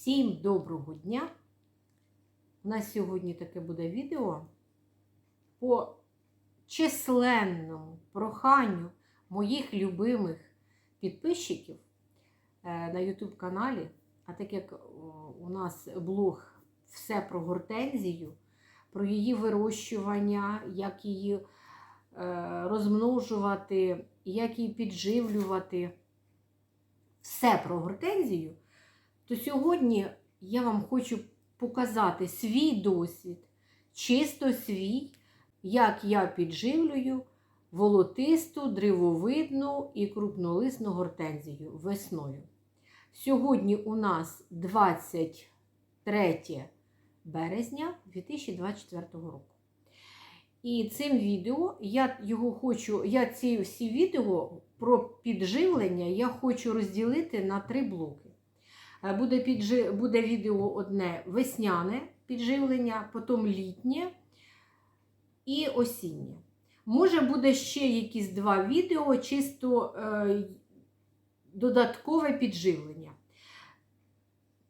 Всім доброго дня! У нас сьогодні таке буде відео по численному проханню моїх любимих підписчиків е, на YouTube каналі. А так як у нас блог все про гортензію, про її вирощування, як її е, розмножувати, як її підживлювати, все про гортензію, то сьогодні я вам хочу показати свій досвід, чисто свій, як я підживлюю волотисту, древовидну і крупнолисну гортензію весною. Сьогодні у нас 23 березня 2024 року. І цим відео я його хочу, я ці всі відео про підживлення я хочу розділити на три блоки. Е, Буде, піджи, буде відео одне весняне підживлення, потім літнє і осіннє. Може, буде ще якісь два відео, чисто е, додаткове підживлення.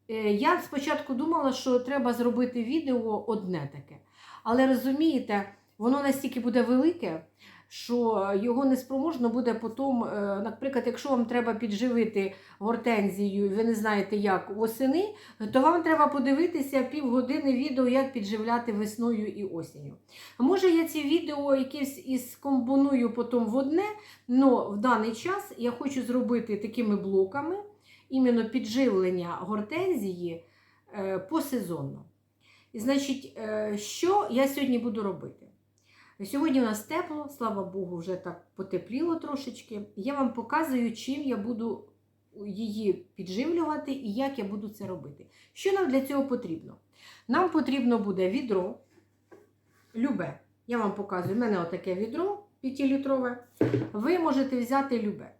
Е, я спочатку думала, що треба зробити відео одне таке. Але розумієте, воно настільки буде велике, що його неспроможно буде потім, е, наприклад, якщо вам треба підживити гортензію, і ви не знаєте, як восени, то вам треба подивитися півгодини відео, як підживляти весною і осінню. Може, я ці відео якісь із комбоную потім в одне, але в даний час я хочу зробити такими блоками іменно підживлення гортензії е, посезонно. І значить, е, що я сьогодні буду робити? Сьогодні у нас тепло, слава Богу, вже так потепліло трошечки. Я вам показую, чим я буду її підживлювати і як я буду це робити. Що нам для цього потрібно? Нам потрібно буде відро любе. Я вам показую, в мене отаке відро 5-літрове. Ви можете взяти любе.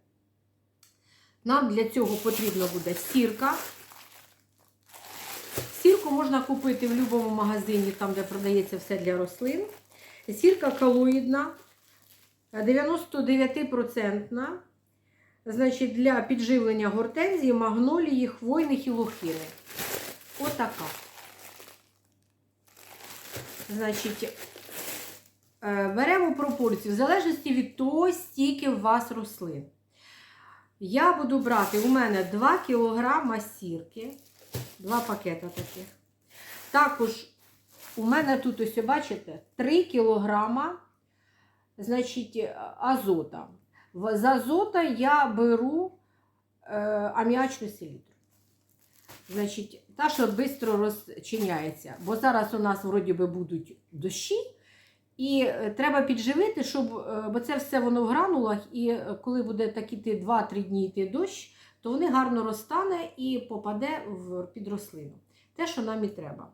Нам для цього потрібно буде сірка. Сірку можна купити в будь-якому магазині, там, де продається все для рослин. Сірка колоїдна, 99%. Значить, для підживлення гортензії, магнолії, хвойних і лохини. Отака. Значить, е, беремо пропорцію в залежності від того, стільки у вас рослин. Я буду брати у мене 2 кг сірки, 2 пакета таких. Також у мене тут, ось, бачите, 3 кг значить, азота. З азота я беру е, аміачну селітру. Значить, та, що швидко розчиняється. Бо зараз у нас вроді би будуть дощі. І е, треба підживити, щоб, е, бо це все воно в гранулах, і е, коли буде так іти 2-3 дні йти дощ, то вони гарно розтане і попаде в під рослину. Те, що нам і треба.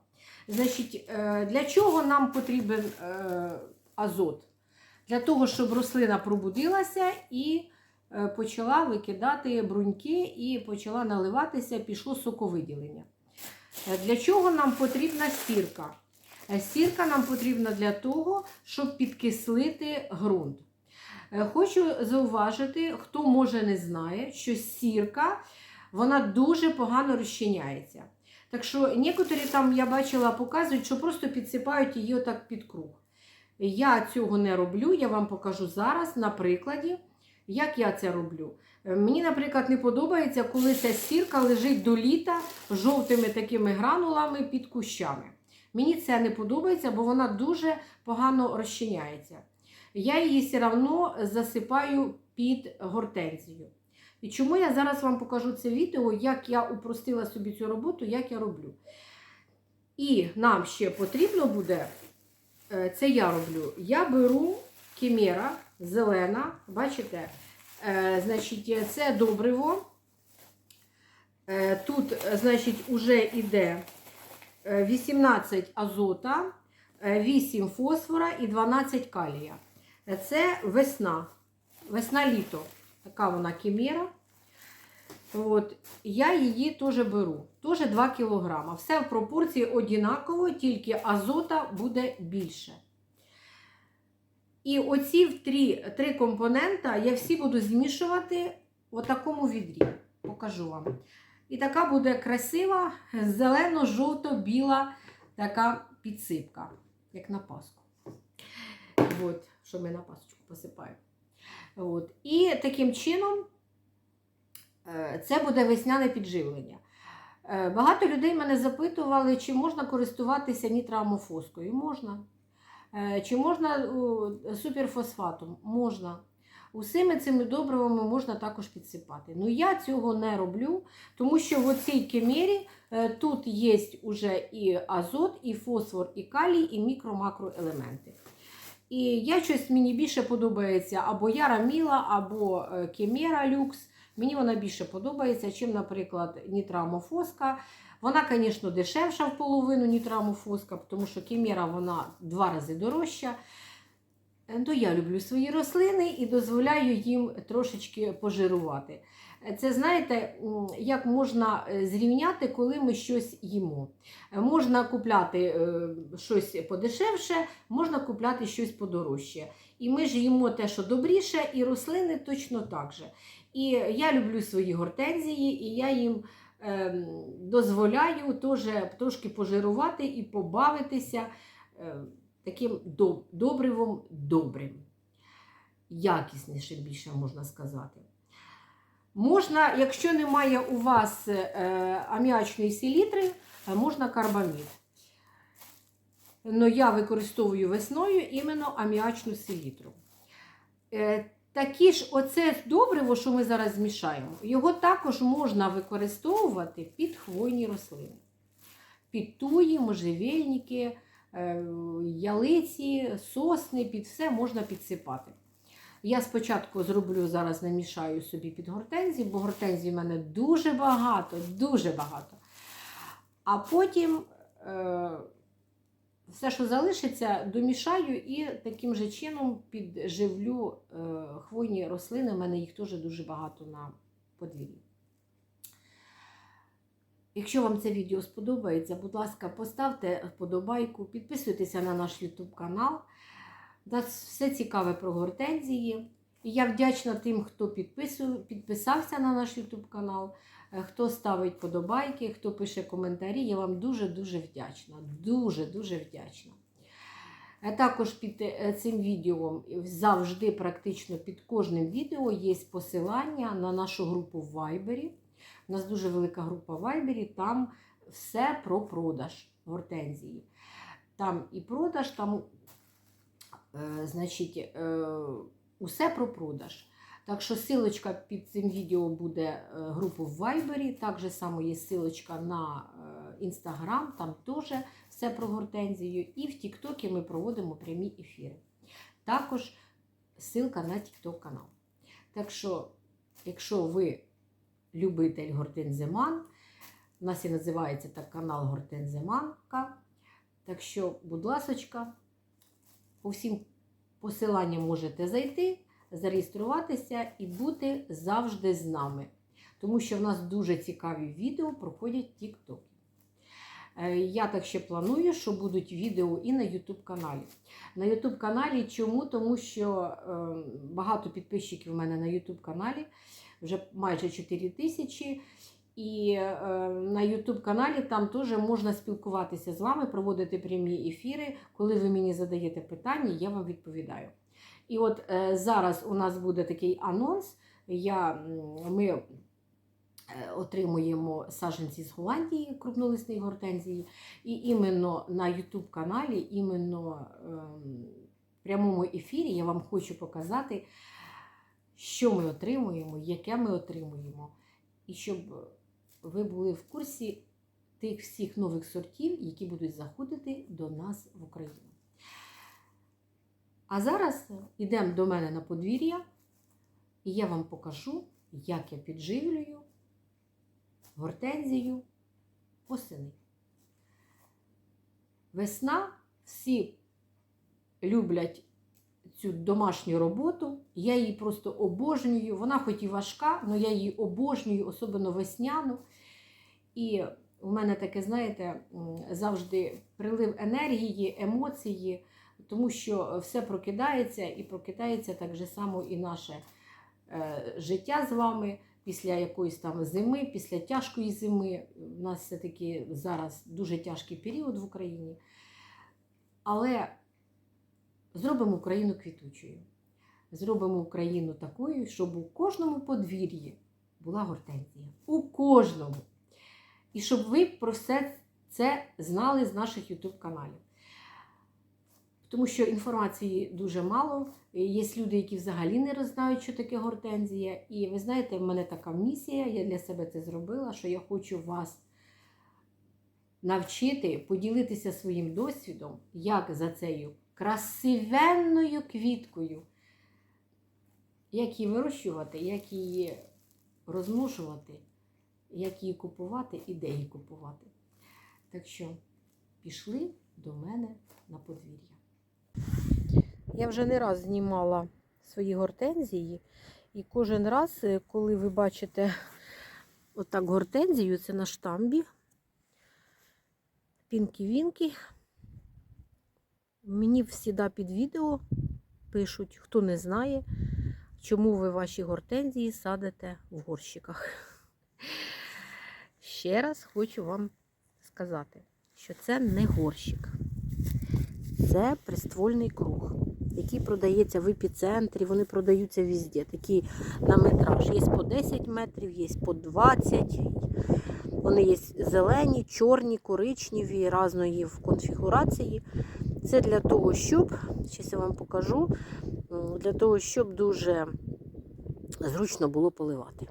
Значить, е, для чого нам потрібен е, азот? Для того, щоб рослина пробудилася і е, почала викидати бруньки, і почала наливатися, пішло соковиділення. Для чого нам потрібна стірка? Е, Сірка нам потрібна для того, щоб підкислити ґрунт. Хочу зауважити, хто може не знає, що сірка вона дуже погано розчиняється. Так що некоторі там я бачила, показують, що просто підсипають її отак під круг. Я цього не роблю, я вам покажу зараз на прикладі, як я це роблю. Е, Мені, наприклад, не подобається, коли ця сірка лежить до літа жовтими такими гранулами під кущами. Мені це не подобається, бо вона дуже погано розчиняється. Я її все одно засипаю під гортензію. І чому я зараз вам покажу це відео, як я упростила собі цю роботу, як я роблю. І нам ще потрібно буде, е, це я роблю, я беру кімера зелена, бачите, е, значить, це добриво. Е, Тут, значить, уже йде е, 18 азота, е, 8 фосфора і 12 калія. Це весна, весна-літо. Така вона кімера. От, я її теж беру. Теж 2 кг. Все в пропорції однаково, тільки азота буде більше. І оці три, три компонента я всі буду змішувати в такому відрі. Покажу вам. І така буде красива, зелено-жовто-біла така підсипка, як на Пасху. От, що ми на пасочку посипаємо. От. І таким чином це буде весняне підживлення. Е, Багато людей мене запитували, чи можна користуватися нітроамофоскою. Можна. Е, Чи можна суперфосфатом? Можна. Усіми цими добривами можна також підсипати. Ну я цього не роблю, тому що в цій кемері е, тут є уже і азот, і фосфор, і калій, і мікро-макроелементи. І я щось мені більше подобається або Яра Міла, або е, Кемера Люкс. Мені вона більше подобається, чим, наприклад, нітрамофоска. Вона, звісно, дешевша в половину нітрамофоска, тому що кімера вона два рази дорожча. Е, То я люблю свої рослини і дозволяю їм трошечки пожирувати. Е, Це знаєте, як можна е, зрівняти, коли ми щось їмо. Можна купляти щось подешевше, можна купляти щось подорожче. І ми ж їмо те, що добріше, і рослини точно так же. І я люблю свої гортензії, і я їм ем, дозволяю теж трошки пожирувати і побавитися е, таким доб- добривом добрим. Якіснішим більше можна сказати. Можна, якщо немає у вас е, аміачної селітри, е, можна карбамід. Но я використовую весною іменно аміачну селітру. Е, Такі ж, оце добриво, що ми зараз змішаємо, його також можна використовувати під хвойні рослини. Під туї, можжевельники, ялиці, сосни, під все можна підсипати. Я спочатку зроблю зараз намішаю собі під гортензії, бо гортензій в мене дуже багато, дуже багато. А потім е, все, що залишиться, домішаю і таким же чином підживлю е, хвойні рослини. У мене їх теж дуже багато на подвір'ї. Якщо вам це відео сподобається, будь ласка, поставте вподобайку, підписуйтеся на наш YouTube канал. У нас все цікаве про гортензії. І я вдячна тим, хто підписався на наш YouTube канал, е, хто ставить подобайки, хто пише коментарі. Я вам дуже-дуже вдячна. Дуже-дуже вдячна. Е, Також під е, цим відео завжди, практично під кожним відео є посилання на нашу групу в Viber. У нас дуже велика група в Viber, там все про продаж гортензії. Там і продаж, там Е, значить, е, усе про продаж. Так що силочка під цим відео буде е, групу в Viber, так само є силочка на Instagram, там теж все про гортензію. І в Тіктокі ми проводимо прямі ефіри. Також ссылка на TikTok канал. Так що, якщо ви любитель гортензиман, у нас і називається так канал Гортензиманка. Так що, будь ласочка, по всім посиланням можете зайти, зареєструватися і бути завжди з нами. Тому що в нас дуже цікаві відео проходять в TikTok. Е, Я так ще планую, що будуть відео і на YouTube каналі. На YouTube каналі чому? Тому що е, багато підписчиків у мене на YouTube каналі, вже майже 4 тисячі. І е, на YouTube каналі там теж можна спілкуватися з вами, проводити прямі ефіри. Коли ви мені задаєте питання, я вам відповідаю. І от е, зараз у нас буде такий анонс. Я, ми е, отримуємо саджанці з Голландії, крупнолисної гортензії. І іменно на YouTube каналі, іменно ем, в прямому ефірі я вам хочу показати, що ми отримуємо, яке ми отримуємо. І щоб ви були в курсі тих всіх нових сортів, які будуть заходити до нас в Україну. А зараз йдемо до мене на подвір'я, і я вам покажу, як я підживлюю гортензію восени. Весна всі люблять цю домашню роботу. Я її просто обожнюю. Вона хоч і важка, але я її обожнюю, особливо весняну. І у мене таке, знаєте, завжди прилив енергії, емоції, тому що все прокидається і прокидається так же само і наше е, життя з вами. після якоїсь там зими, після тяжкої зими. У нас все-таки зараз дуже тяжкий період в Україні. Але зробимо Україну квітучою. Зробимо Україну такою, щоб у кожному подвір'ї була гортензія. У кожному. І щоб ви про все це знали з наших YouTube каналів. Тому що інформації дуже мало. Є люди, які взагалі не знають, що таке гортензія. І ви знаєте, в мене така місія, я для себе це зробила, що я хочу вас навчити, поділитися своїм досвідом, як за цією красивенною квіткою, як її вирощувати, як її розмножувати, як її купувати і де її купувати. Так що пішли до мене на подвір'я. Я вже не раз знімала свої гортензії, і кожен раз, е, коли ви бачите отак гортензію, це на штамбі. Пінкі-вінкі. Мені всіда під відео пишуть, хто не знає, чому ви ваші гортензії садите в горщиках. Ще раз хочу вам сказати, що це не горщик. Це приствольний круг, який продається в епіцентрі, вони продаються везде. Такі на метраж. Є по 10 метрів, є по 20. Вони є зелені, чорні, коричневі, різної в конфігурації. Це для того, щоб, зараз я вам покажу, для того, щоб дуже зручно було поливати.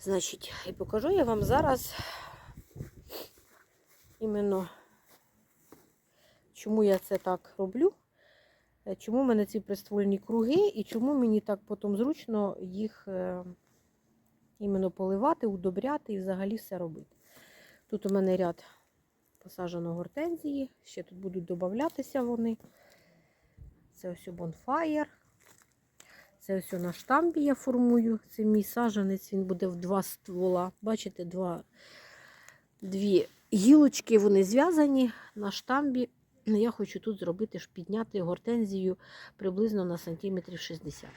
Значить, і покажу я вам зараз іменно чому я це так роблю, е, чому в мене ці приствольні круги і чому мені так потім зручно їх е, іменно поливати, удобряти і взагалі все робити. Тут у мене ряд посаджено гортензії, ще тут будуть додатися вони. Це ось бонфаєр. Це ось на штамбі я формую. Це мій саджанець, він буде в два ствола. Бачите, два, дві гілочки, вони зв'язані на штамбі. Я хочу тут зробити, підняти гортензію приблизно на сантиметрів 60.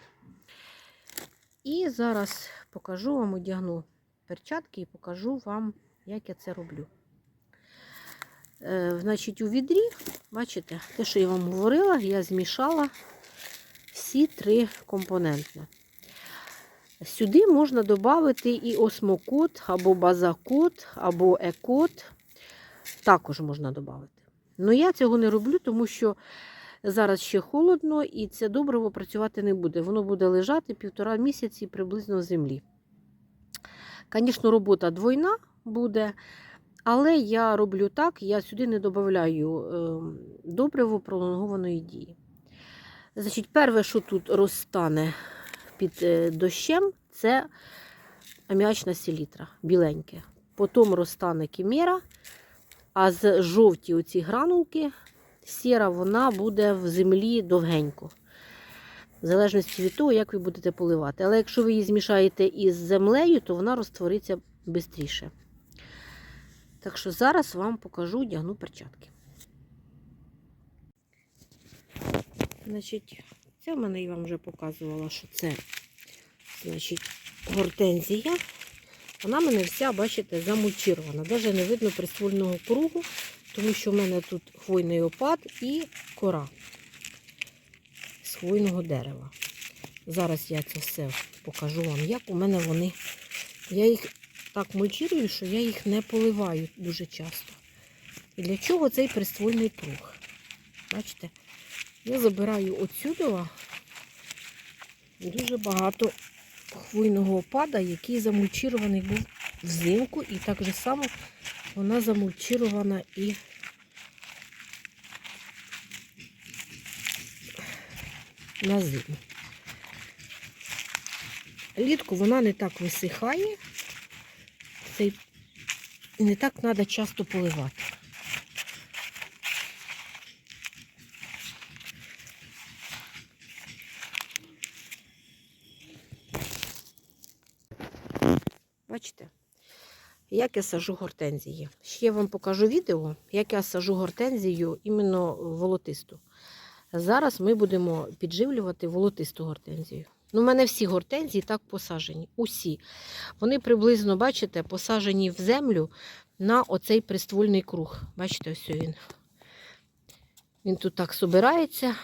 І зараз покажу вам, одягну перчатки і покажу вам, як я це роблю. Е, значить, у відрі, бачите, те, що я вам говорила, я змішала всі три компоненти. Сюди можна додати і осмокот, або базакот, або екот. Також можна додати. Ну я цього не роблю, тому що зараз ще холодно і це добриво працювати не буде. Воно буде лежати півтора місяці приблизно в землі. Звісно, робота двойна буде, але я роблю так, я сюди не додаю е, добриво пролонгованої дії. Значить, перше, що тут розтане під е, дощем, це аміачна селітра, біленьке. Потім розтане кімера, а з жовті оці гранулки, сіра, вона буде в землі довгенько. В залежності від того, як ви будете поливати. Але якщо ви її змішаєте із землею, то вона розтвориться швидше. Так що зараз вам покажу, одягну перчатки. Значить, це в мене я вам вже показувала, що це значить, гортензія. Вона мене вся, бачите, замульчирована. Навіть не видно приствольного кругу, тому що в мене тут хвойний опад і кора з хвойного дерева. Зараз я це все покажу вам, як у мене вони. Я їх так мульчирую, що я їх не поливаю дуже часто. І для чого цей приствольний круг? Бачите? Я забираю отсюди дуже багато хвойного опада, який замульчирований був взимку, і так же само вона замульчирована і на зиму. Літку вона не так висихає, цей не так треба часто поливати. Бачите, як я сажу гортензії. Ще вам покажу відео, як я сажу гортензію іменно волотисту. Зараз ми будемо підживлювати волотисту гортензію. Ну, у мене всі гортензії так посаджені. Усі. Вони приблизно, бачите, посаджені в землю на оцей приствольний круг. Бачите, ось він. Він тут так собирається.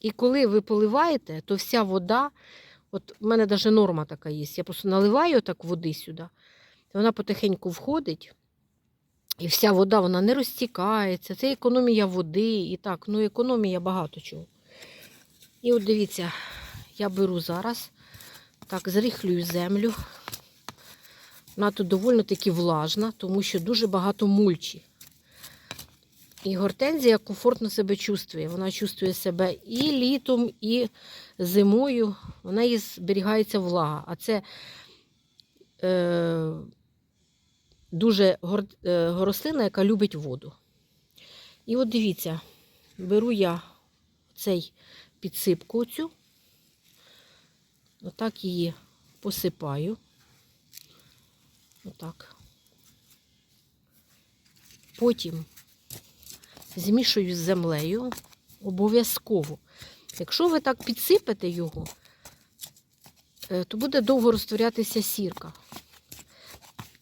І коли ви поливаєте, то вся вода, от в мене навіть норма така є. Я просто наливаю так води сюди, вона потихеньку входить. І вся вода вона не розтікається. Це економія води і так, ну економія багато чого. І от дивіться, я беру зараз, так, зрихлюю землю. Вона тут доволі таки влажна, тому що дуже багато мульчі. І гортензія комфортно себе чувствує. Вона чувствує себе і літом, і зимою. Вона їй зберігається влага. А це е, дуже гор, е, рослина, яка любить воду. І от дивіться, беру я цей підсипку цю, отак її посипаю. Отак. Потім змішую з землею обов'язково. Якщо ви так підсипете його, е, то буде довго розтворятися сірка.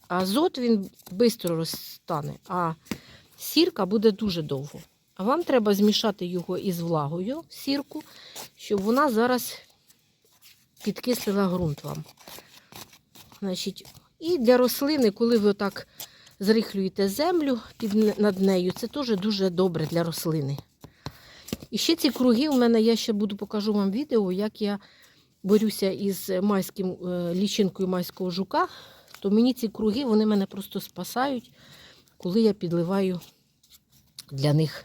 Азот він швидко розтане, а сірка буде дуже довго. А вам треба змішати його із влагою, сірку, щоб вона зараз підкислила ґрунт вам. Значить, і для рослини, коли ви так зрихлюєте землю під, над нею, це теж дуже добре для рослини. І ще ці круги у мене, я ще буду покажу вам відео, як я борюся із майським, е, лічинкою майського жука, то мені ці круги вони мене просто спасають, коли я підливаю для них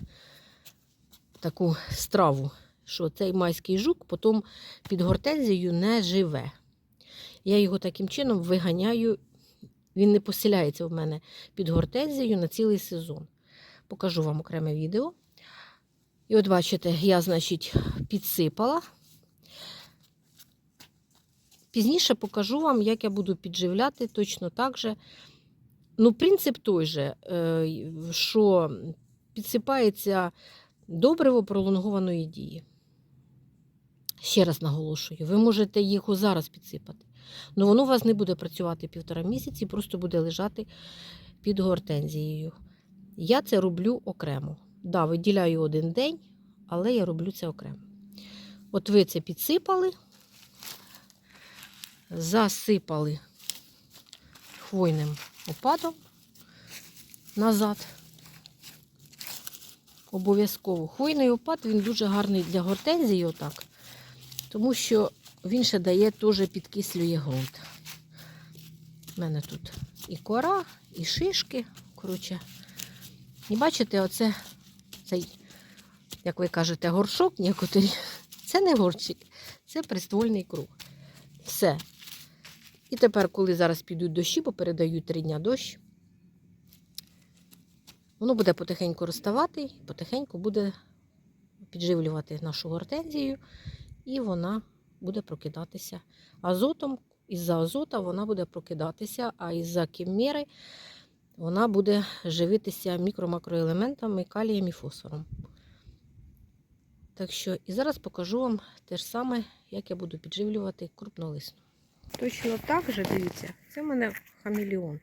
таку страву, що цей майський жук потім під гортензією не живе. Я його таким чином виганяю, він не поселяється в мене під гортензією на цілий сезон. Покажу вам окреме відео. І от бачите, я, значить, підсипала. Пізніше покажу вам, як я буду підживляти точно так же. Ну, принцип той же, е, що підсипається добриво пролонгованої дії. Ще раз наголошую, ви можете його зараз підсипати. але воно у вас не буде працювати півтора місяці, просто буде лежати під гортензією. Я це роблю окремо. Да, виділяю один день, але я роблю це окремо. От ви це підсипали, засипали хвойним опадом назад. Обов'язково. Хвойний опад він дуже гарний для гортензії, отак, тому що він ще дає теж підкислює ґрунт. У мене тут і кора, і шишки. Коротше. І бачите, оце цей, як ви кажете, горшок некоторі. Це не горчик, це приствольний круг. Все. І тепер, коли зараз підуть дощі, бо передають три дня дощ, воно буде потихеньку розставати потихеньку буде підживлювати нашу гортензію, і вона буде прокидатися азотом. Із-за азота вона буде прокидатися, а із-за кіммери вона буде живитися мікро-макроелементами, калієм і фосфором. Так що, і зараз покажу вам те ж саме, як я буду підживлювати крупнолисну. Точно так же, дивіться, це в мене хамелеон.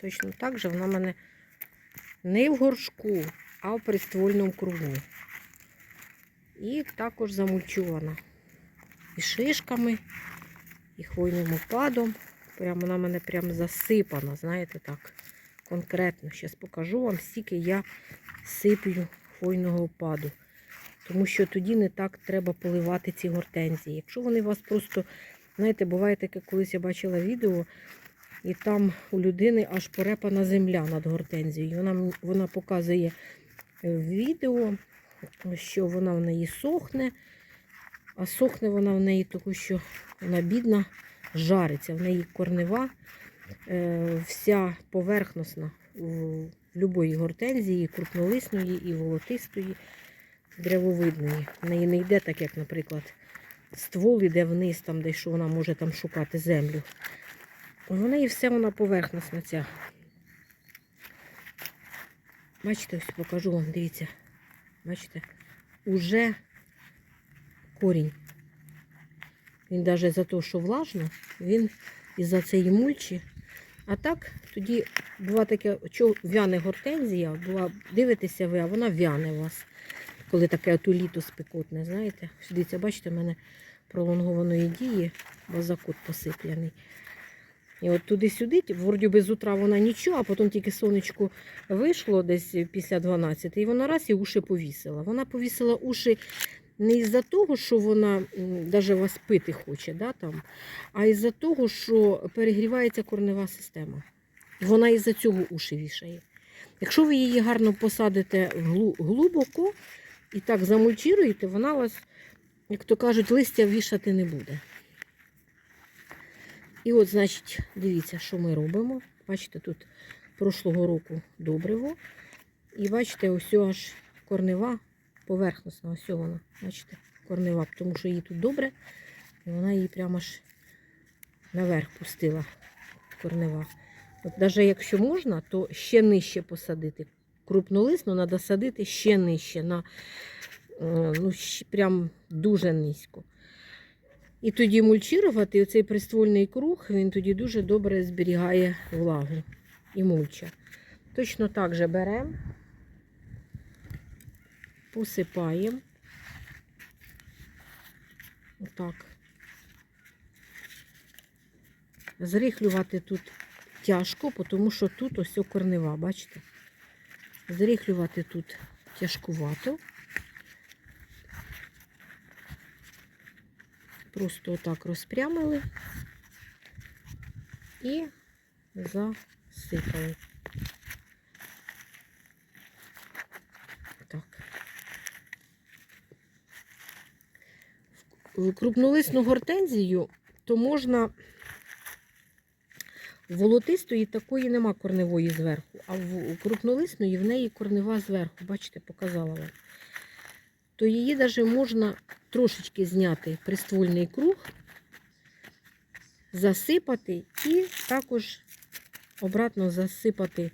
Точно так же вона в мене не в горшку, а в приствольному кругу. І також замульчована. І шишками, і хвойним опадом. Прямо вона мене прям засипана, знаєте так, конкретно. Зараз покажу вам, скільки я сиплю хвойного опаду. Тому що тоді не так треба поливати ці гортензії. Якщо вони у вас просто, знаєте, буває таке, колись я бачила відео, і там у людини аж порепана земля над гортензією. Вона, вона показує в відео, що вона в неї сохне, а сохне вона в неї тому, що вона бідна, жариться. В неї корнева, е, вся поверхностна в будь-якої гортензії, крупнолисної і волотистої, древовидної. В неї не йде так, як, наприклад, ствол іде вниз, там, де що вона може там шукати землю. У неї все вона поверхностна ця. Бачите, ось покажу вам, дивіться. Бачите, уже корінь. Він навіть за те, що влажно, він із-за цієї мульчі. А так, тоді бува таке, що в'яне гортензія, була, дивитеся ви, а вона в'яне у вас. Коли таке от у літо спекотне, знаєте. Дивіться, бачите, в мене пролонгованої дії базакут посипляний. І от туди-сюди, вроді би утра вона нічого, а потім тільки сонечко вийшло десь після 12, і вона раз і уші повісила. Вона повісила уші не із-за того, що вона навіть вас пити хоче, да, там, а із-за того, що перегрівається корнева система. Вона із-за цього уші вішає. Якщо ви її гарно посадите глибоко і так замульчируєте, вона вас, як то кажуть, листя вішати не буде. І от, значить, дивіться, що ми робимо. Бачите, тут прошлого року добриво. І бачите, ось аж корнева поверхностна, ось вона, бачите, корнева, тому що її тут добре, і вона її прямо аж наверх пустила, корнева. От навіть якщо можна, то ще нижче посадити. Крупнолисну треба садити ще нижче, на, е, ну, прям дуже низько. І тоді мульчувати, оцей приствольний круг, він тоді дуже добре зберігає влагу і мульча. Точно так же беремо, посипаємо. Отак. Зрихлювати тут тяжко, тому що тут ось корнева, бачите? Зрихлювати тут тяжкувато. Просто отак розпрямили і засипали. Так. Крупнолисну гортензію то можна волотистої такої нема корневої зверху, а в крупнолисної в неї корнева зверху. Бачите, показала вам. То її навіть можна трошечки зняти приствольний круг, засипати і також обратно засипати,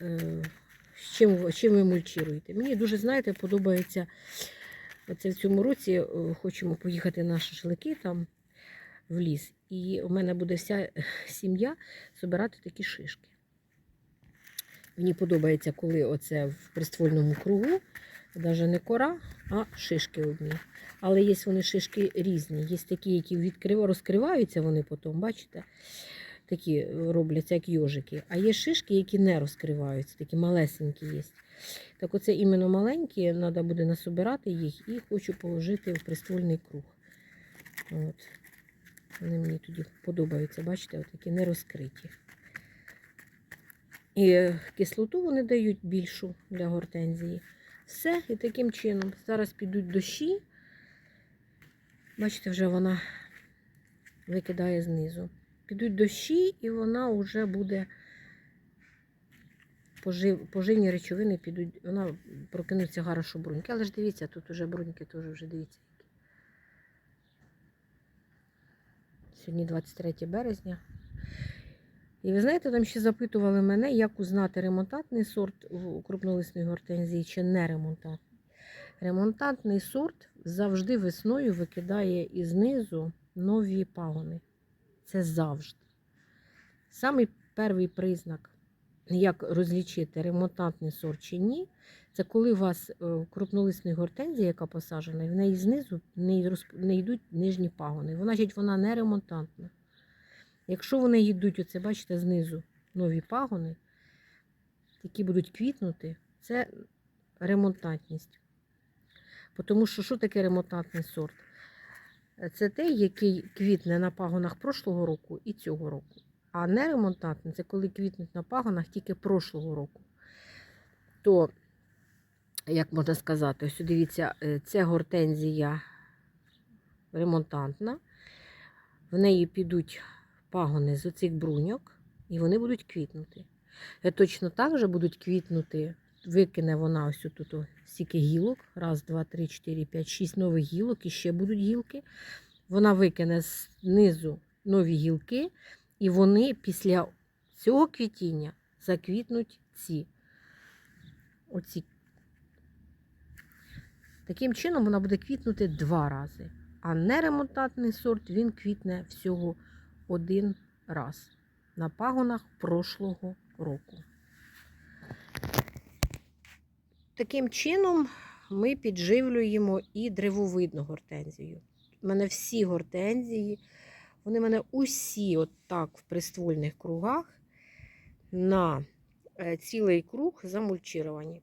е, з чим, чим ви мульчируєте. Мені дуже, знаєте, подобається оце в цьому році е, хочемо поїхати на шашлики там в ліс. І у мене буде вся сім'я збирати такі шишки. Мені подобається, коли оце в приствольному кругу, навіть не кора, а шишки одні. Але є вони шишки різні. Є такі, які відкрив... розкриваються вони потім, бачите? Такі робляться, як йожики. А є шишки, які не розкриваються, такі малесенькі є. Так оце іменно маленькі, треба буде насобирати їх і хочу положити в приствольний круг. От. Вони мені тоді подобаються, бачите, такі не розкриті. І е, кислоту вони дають більшу для гортензії. Все, і таким чином. Зараз підуть дощі. Бачите, вже вона викидає знизу. Підуть дощі, і вона вже буде пожив, поживні речовини підуть, вона прокинуться хорошо бруньки. Але ж дивіться, тут вже бруньки теж вже дивіться. Сьогодні 23 березня. І ви знаєте, там ще запитували мене, як узнати ремонтантний сорт у крупнолисної гортензії чи не ремонтантний. Ремонтантний сорт завжди весною викидає із нові пагони. Це завжди. Самий перший признак, як розлічити ремонтантний сорт чи ні, це коли у вас е, крупнолисної гортензії, яка посаджена, в неї знизу не, йдуть нижні пагони. Значить, вона не ремонтантна. Якщо вони йдуть, оце, бачите, знизу нові пагони, які будуть квітнути, це ремонтантність. Тому що що таке ремонтантний сорт? Це той, який квітне на пагонах прошлого року і цього року. А не ремонтантний це коли квітнуть на пагонах тільки прошлого року. То, як можна сказати, ось дивіться, це гортензія ремонтантна. В неї підуть пагони з оцих бруньок, і вони будуть квітнути. Е, Точно так же будуть квітнути, викине вона ось тут стільки гілок. Раз, два, три, чотири, п'ять, шість нових гілок, і ще будуть гілки. Вона викине знизу нові гілки, і вони після цього квітіння заквітнуть ці. Оці. Таким чином вона буде квітнути два рази. А неремонтантний сорт він квітне всього один раз на пагонах прошлого року. Таким чином ми підживлюємо і древовидну гортензію. У мене всі гортензії, вони мене усі отак в приствольних кругах на е, цілий круг замульчировані.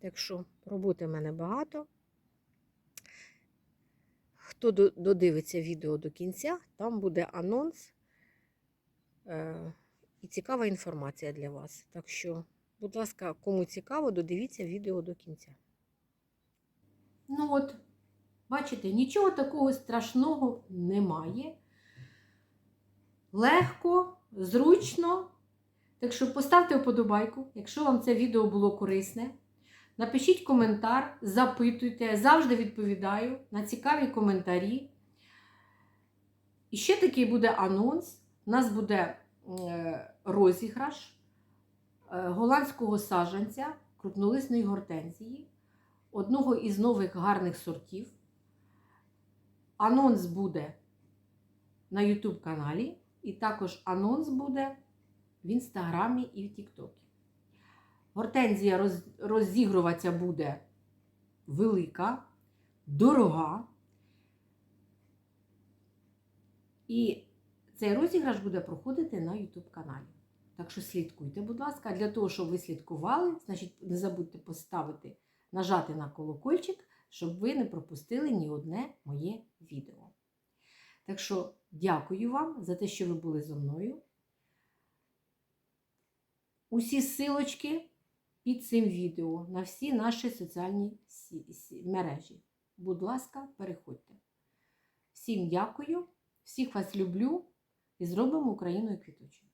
Так що роботи в мене багато. Хто додивиться відео до кінця, там буде анонс е, і цікава інформація для вас. Так що, будь ласка, кому цікаво, додивіться відео до кінця. Ну от, бачите, нічого такого страшного немає. Легко, зручно. Так що поставте вподобайку, якщо вам це відео було корисне. Напишіть коментар, запитуйте, я завжди відповідаю на цікаві коментарі. І ще такий буде анонс. У нас буде е, розіграш е, голландського саджанця крупнолисної гортензії, одного із нових гарних сортів. Анонс буде на YouTube каналі, і також анонс буде в інстаграмі і в Тіктокі. Гортензія роз, розігруватися буде велика, дорога. І цей розіграш буде проходити на YouTube каналі. Так що слідкуйте, будь ласка, для того, щоб ви слідкували, значить, не забудьте поставити, нажати на колокольчик, щоб ви не пропустили ні одне моє відео. Так що дякую вам за те, що ви були зі мною. Усі силочки під цим відео на всі наші соціальні мережі. Будь ласка, переходьте. Всім дякую, всіх вас люблю і зробимо Україною квітучою.